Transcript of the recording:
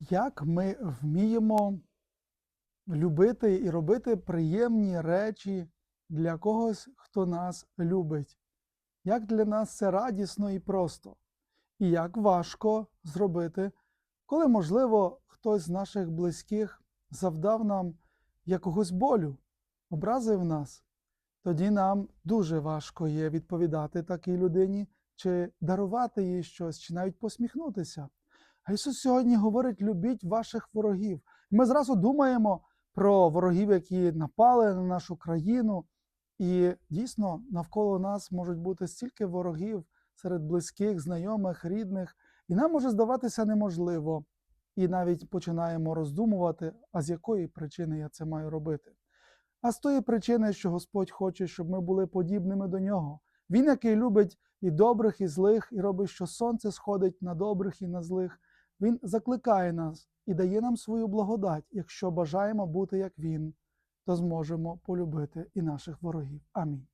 Як ми вміємо любити і робити приємні речі для когось, хто нас любить? Як для нас це радісно і просто? І як важко зробити, коли, можливо, хтось з наших близьких завдав нам якогось болю, образив нас, тоді нам дуже важко є відповідати такій людині, чи дарувати їй щось, чи навіть посміхнутися. А Ісус сьогодні говорить: любіть ваших ворогів. Ми зразу думаємо про ворогів, які напали на нашу країну. І дійсно навколо нас можуть бути стільки ворогів серед близьких, знайомих, рідних, і нам може здаватися неможливо. І навіть починаємо роздумувати, а з якої причини я це маю робити. А з тої причини, що Господь хоче, щоб ми були подібними до нього. Він, який любить і добрих, і злих, і робить, що сонце сходить на добрих і на злих. Він закликає нас і дає нам свою благодать. Якщо бажаємо бути як Він, то зможемо полюбити і наших ворогів. Амінь.